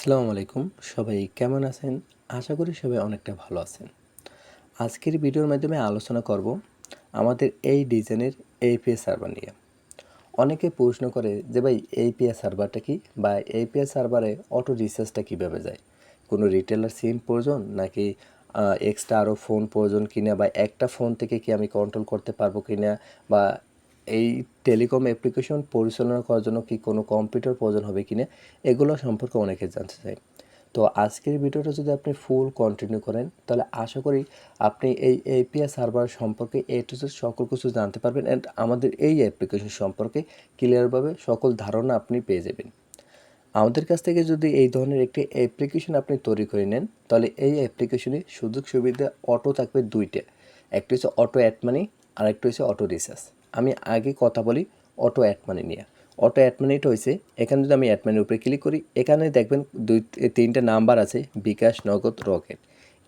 আসসালামু আলাইকুম। সবাই কেমন আছেন? আশা করি সবাই অনেকটা ভালো আছেন। আজকের ভিডিওর মাধ্যমে আলোচনা করব আমাদের এই ডিজাইনের এপিএস সার্ভার নিয়ে। অনেকে প্রশ্ন করে যে ভাই এপিএস সার্ভারটা কি বা এপিএস সার্ভারে অটো রিচার্জটা কীভাবে যায়? কোনো রিটেলার সিম প্রয়োজন নাকি এক্সট্রা আরও ফোন প্রয়োজন কিনা বা একটা ফোন থেকে কি আমি কন্ট্রোল করতে পারব কিনা বা এই টেলিকম অ্যাপ্লিকেশন পরিচালনা করার জন্য কি কোনো কম্পিউটার প্রয়োজন হবে কিনা, এগুলো সম্পর্কে অনেকে জানতে চায়। তো আজকের ভিডিওটা যদি আপনি ফুল কন্টিনিউ করেন, তাহলে আশা করি আপনি এই এপিআই সার্ভার সম্পর্কে এ টু জেড সকল কিছু জানতে পারবেন অ্যান্ড আমাদের এই অ্যাপ্লিকেশন সম্পর্কে ক্লিয়ারভাবে সকল ধারণা আপনি পেয়ে যাবেন। আমাদের কাছ থেকে যদি এই ধরনের একটি অ্যাপ্লিকেশন আপনি তৈরি করে নেন, তাহলে এই অ্যাপ্লিকেশনে সুযোগ সুবিধা অটো থাকবে দুইটা। একটি হচ্ছে অটো অ্যাড মানি আর একটা হচ্ছে অটো রিচার্জ আমি আগে কথা বলি অটো অ্যাড মানি নিয়ে। অটো অ্যাড মানিটা হয়েছে এখানে যদি আমি অ্যাড মানির উপরে ক্লিক করি, এখানে দেখবেন দুই তিনটা নাম্বার আছে, বিকাশ, নগদ, রকেট।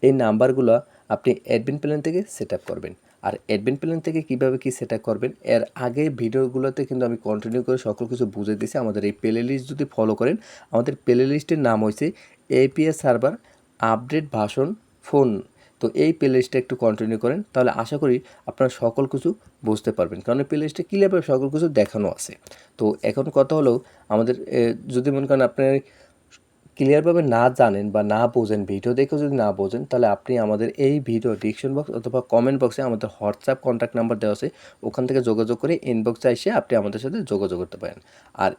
এই নাম্বারগুলো আপনি অ্যাডমিন প্ল্যান থেকে সেট আপ করবেন। আর অ্যাডমিন প্ল্যান থেকে কীভাবে কী সেট আপ করবেন, এর আগে ভিডিওগুলোতে কিন্তু আমি কন্টিনিউ করে সকল কিছু বুঝে দিয়েছি। আমাদের এই প্লে লিস্ট যদি ফলো করেন, আমাদের প্লে লিস্টের নাম হয়েছে এপিএস সার্ভার আপডেট ভাষণ ফোন তো এই প্লে লিস্টটা একটু কন্টিনিউ করেন, তাহলে আশা করি আপনারা সকল কিছু বুঝতে পারবেন। কারণ এই প্লে লিস্টে ক্লিয়ারভাবে সকল কিছু দেখানো আছে? তো এখন কথা হলো, আমাদের যদি মনে করেন আপনার ক্লিয়ারভাবে না জানেন বা না বোঝেন ভিডিও দেখেও যদি না বোঝেন, তাহলে আপনি আমাদের এই ভিডিও ডিকশন বক্স অথবা কমেন্ট বক্সে আমাদের হোয়াটসঅ্যাপ কন্ট্যাক্ট নাম্বার দেওয়া আছে, ওখান থেকে যোগাযোগ করে ইনবক্সে এসে আপনি আমাদের সাথে যোগাযোগ করতে পারেন। আর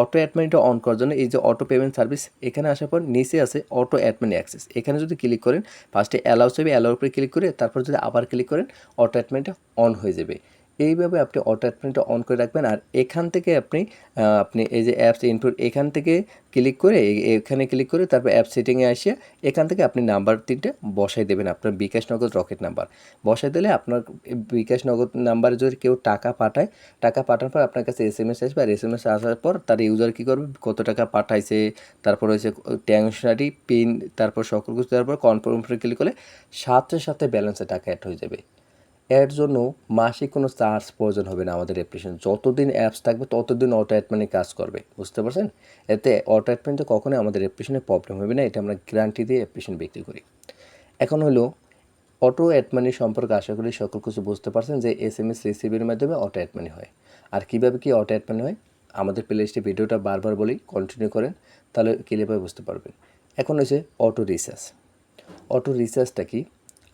অটো অ্যাডমিনটা অন করার জন্য এই যে অটো পেমেন্ট সার্ভিস এখানে আসার পর নিচে আছে অটো অ্যাডমিন অ্যাক্সেস এখানে যদি ক্লিক করেন ফার্স্টে অ্যালাউ চাইবে অ্যালাউর উপরে ক্লিক করে তারপর যদি আবার ক্লিক করেন অটো অ্যাডমিনটা অন হয়ে যাবে। এইভাবে আপনি অটো অ্যাডমিনটা অন করে রাখবেন আর এখান থেকে আপনি আপনি এই যে অ্যাপস ইনপুট এখান থেকে ক্লিক করে এখানে ক্লিক করে তারপর অ্যাপ সেটিংয়ে আসে এখান থেকে আপনি নাম্বার তিনটে বসাই দেবেন আপনার বিকাশ নগদ রকেট নাম্বার বসাই দিলে আপনার বিকাশ নগদ নাম্বারে যদি কেউ টাকা পাঠায়, টাকা পাঠানোর পর আপনার কাছে এস এম এস আসবে আর এস এম এস আসার পর তার ইউজার কী করবে? কত টাকা পাঠাইছে, তারপর হচ্ছে ট্যাংশনারি পিন তারপর সকল কিছু দেওয়ার পর কনফার্ম ক্লিক করলে সাথে সাথে ব্যালেন্সে টাকা অ্যাড হয়ে যাবে। এর জন্য মাসিক কোনো চার্জ প্রয়োজন হবে না আমাদের অ্যাপ্লিকেশন যতদিন অ্যাপস থাকবে, ততদিন অটো অ্যাডমানি কাজ করবে। বুঝতে পারছেন? এতে অটো অ্যাডমানিতে কখনোই আমাদের অ্যাপ্লিকেশনে প্রবলেম হবে না। এটা আমরা গ্যারান্টি দিয়ে অ্যাপ্লিকেশন বিক্রি করি। এখন হলো অটো অ্যাডমানি সম্পর্কে আশা করি সকল কিছু বুঝতে পারছেন যে এস এম এস রিসিভের মাধ্যমে অটো অ্যাডমানি হয়। আর কীভাবে কি অটো অ্যাডমানি হয়? আমাদের প্লেলিস্টে ভিডিওটা বারবার বলি কন্টিনিউ করেন, তাহলে ক্লিয়ারভাবে বুঝতে পারবেন। এখন হচ্ছে অটো রিচার্জ অটো রিচার্জটা কি?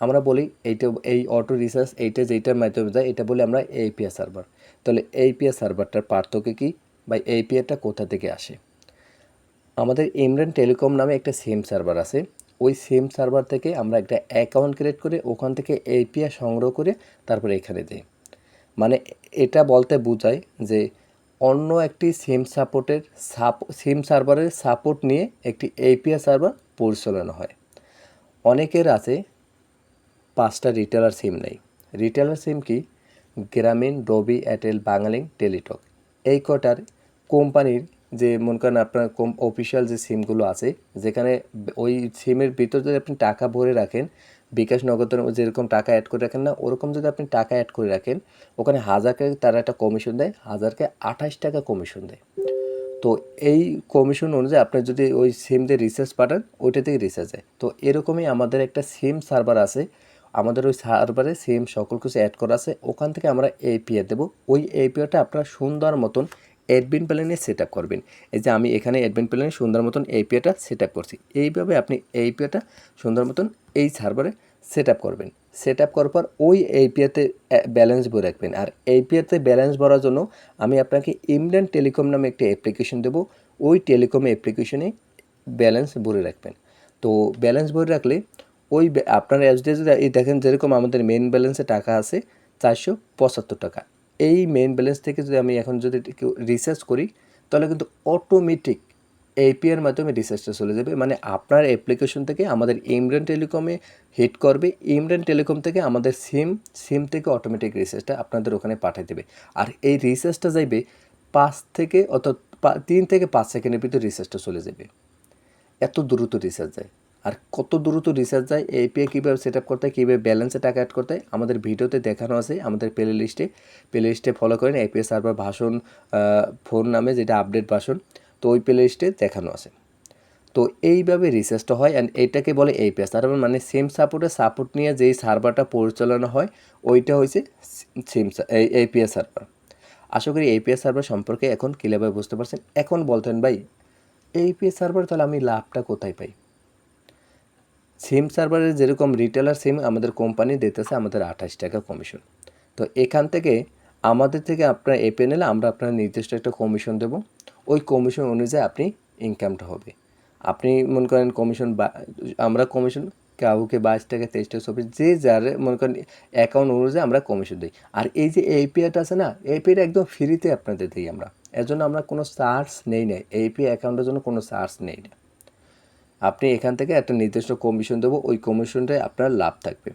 আমরা বলি এইটা, এই অটো রিসার্চ এইটা যেইটার মাধ্যমে যায়, এটা বলি আমরা এইপিআই সার্ভার তাহলে এইপিআই সার্ভারটার পার্থক্য কি? বা এইপিআইটা কোথা থেকে আসে? আমাদের ইমরান টেলিকম নামে একটা সিম সার্ভার আছে। ওই সিম সার্ভার থেকে আমরা একটা অ্যাকাউন্ট ক্রিয়েট করে ওখান থেকে এপিআই সংগ্রহ করে তারপরে এখানে দিই। মানে এটা বলতে বোঝায় যে অন্য একটি সিম সাপোর্টের সাপ সিম সার্ভারের সাপোর্ট নিয়ে একটি এপিআই সার্ভার পরিচালনা হয়। অনেকের আছে পাঁচটা রিটেলার সিম নেই। রিটেলার সিম কি? গ্রামীণ রবি এয়ারটেল বাঙালিং টেলিটক এই কটার কোম্পানির যে মনে করেন আপনার কোম অফিসিয়াল যে সিমগুলো আছে, যেখানে ওই সিমের ভিতর যদি আপনি টাকা ভরে রাখেন, বিকাশ নগদের যেরকম টাকা অ্যাড করে রাখেন না, ওরকম যদি আপনি টাকা অ্যাড করে রাখেন, ওখানে হাজারকে তারা একটা কমিশন দেয় হাজারকে আঠাশ টাকা কমিশন দেয়। তো এই কমিশন অনুযায়ী আপনি যদি ওই সিম দিয়ে রিচার্জ পাঠান ওইটা থেকে রিচার্জ হয়। তো এরকমই আমাদের একটা সিম সার্ভার আছে আমাদের ওই সার্ভারে সেম সকল কিছু অ্যাড করা আছে, ওখান থেকে আমরা এপিআই দেবো। ওই এপিআইটা আপনারা সুন্দর মতন অ্যাডমিন প্ল্যানে সেট আপ করবেন। এই যে আমি এখানে অ্যাডমিন প্ল্যানে সুন্দর মতন এপিআইটা সেট আপ করছি। এইভাবে আপনি এপিআইটা সুন্দর মতন এই সার্ভারে সেট আপ করবেন। সেট আপ করার পর ওই এপিআইতে ব্যালেন্স ভরে রাখবেন। আর এপিআইতে ব্যালেন্স ভরার জন্য আমি আপনাকে ইমল্যান্ড টেলিকম নামে একটি অ্যাপ্লিকেশন দেবো। ওই টেলিকম অ্যাপ্লিকেশনে ব্যালেন্স ভরে রাখবেন। তো ব্যালেন্স ভরে রাখলে ওই আপনার দিয়ে এই দেখেন যেরকম আমাদের মেন ব্যালেন্সে টাকা আছে, চারশো পঁচাত্তর টাকা। এই মেন ব্যালেন্স থেকে যদি আমি এখন যদি রিসার্চ করি, তাহলে কিন্তু অটোমেটিক এপিআর মাধ্যমে রিসার্চটা চলে যাবে। মানে আপনার অ্যাপ্লিকেশন থেকে আমাদের ইমরান টেলিকমে হিট করবে ইমরান টেলিকম থেকে আমাদের সিম সিম থেকে অটোমেটিক রিসার্চটা আপনাদের ওখানে পাঠিয়ে দেবে। আর এই রিসার্চটা যাইবে পাঁচ থেকে অর্থাৎ তিন থেকে পাঁচ সেকেন্ডের ভিতরে রিসার্চটা চলে যাবে। এত দ্রুত রিচার্জ যায়। আর কত দ্রুত রিচার্জ যায় এপিআই কীভাবে সেট আপ করতে হয়, কীভাবে ব্যালেন্সে টাকা অ্যাড করতে হয়, আমাদের ভিডিওতে দেখানো আছে, আমাদের প্লে লিস্টে প্লে লিস্টে ফলো করেন এপিআই সার্ভার ভাষণ ফোন নামে যেটা আপডেট ভাষণ, তো ওই প্লে লিস্টে দেখানো আছে। তো এইভাবে রিসার্চটা হয় অ্যান্ড এটাকে বলে এপিএস তার মানে সেম সাপোর্টের সাপোর্ট নিয়ে যেই সার্ভারটা পরিচালনা হয়, ওইটা হয়েছে সিম এই এপিএস সার্ভার আশা করি এপিএস সার্ভার সম্পর্কে এখন ক্লিয়ারভাবে বুঝতে পারছেন। এখন বলতেন ভাই এপিএস সার্ভার তাহলে আমি লাভটা কোথায় পাই? সিম সার্ভারের যেরকম রিটেলার সিম আমাদের কোম্পানি দিতেছে, আমাদের আঠাশ টাকা কমিশন তো এখান থেকে আমাদের থেকে আপনার এপে নিলে আমরা আপনার নির্দিষ্ট একটা কমিশন দেব। ওই কমিশন অনুযায়ী আপনি ইনকামটা হবে। আপনি মনে করেন কমিশন বা, আমরা কমিশন কাউকে বাইশ টাকা, তেইশ টাকা, চব্বিশ, যে যার মনে করেন অ্যাকাউন্ট অনুযায়ী আমরা কমিশন দিই। আর এই যে এপিআইটা আছে না এপিআইটা একদম ফ্রিতে আপনাদের দিই আমরা। এর জন্য আমরা কোনো চার্জ নেই না। এপি অ্যাকাউন্টের জন্য কোনো চার্জ নেই না। আপনি এখান থেকে একটা নির্দিষ্ট কমিশন দেবো, ওই কমিশনটায় আপনার লাভ থাকবে।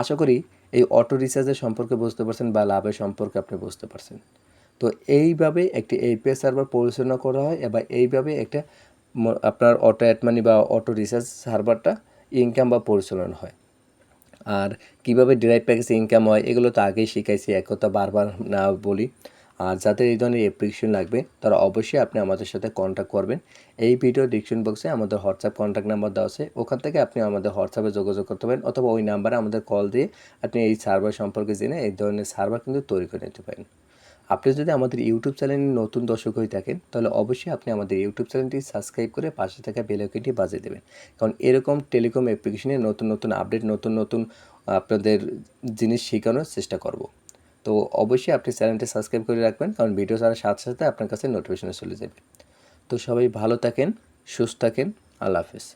আশা করি এই অটো রিচার্জের সম্পর্কে বুঝতে পারছেন বা লাভের সম্পর্কে আপনি বুঝতে পারছেন। তো এইভাবে একটি এপিএস সার্ভার পরিচালনা করা হয় এবং এইভাবে একটা আপনার অটো অ্যাড মানি বা অটো রিচার্জ সার্ভারটা ইনকাম বা পরিচালনা হয়। আর কীভাবে ডিরাইভ প্যাকেজ ইনকাম হয়, এগুলো তো আগেই শিখাইছি এক কথা বারবার না বলি। আর যাদের এই ধরনের অ্যাপ্লিকেশন লাগবে, তারা অবশ্যই আপনি আমাদের সাথে কন্ট্যাক্ট করবেন। এই ভিডিও ডিসক্রিপশন বক্সে আমাদের হোয়াটসঅ্যাপ কন্ট্যাক্ট নাম্বার দেওয়া আছে। ওখান থেকে আপনি আমাদের হোয়াটসঅ্যাপে যোগাযোগ করতে পারেন অথবা ওই নাম্বারে আমাদের কল দিয়ে আপনি এই সার্ভার সম্পর্কে জেনে এই ধরনের সার্ভার কিন্তু তৈরি করে নিতে পারেন। আপনি যদি আমাদের ইউটিউব চ্যানেলে নতুন দর্শক হয়ে থাকেন, তাহলে অবশ্যই আপনি আমাদের ইউটিউব চ্যানেলটি সাবস্ক্রাইব করে পাশে থাকা বেল আইকনটি বাজিয়ে দেবেন। কারণ এরকম টেলিকম অ্যাপ্লিকেশনে নতুন নতুন আপডেট নতুন নতুন আপনাদের জিনিস শেখানোর চেষ্টা করব। তো অবশ্যই আপনি চ্যানেলটি সাবস্ক্রাইব করে রাখবেন, কারণ ভিডিও ছাড়ার সাথে সাথে আপনার কাছে নোটিফিকেশনে চলে যাবে। তো সবাই ভালো থাকেন, সুস্থ থাকেন, আল্লাহ হাফেজ।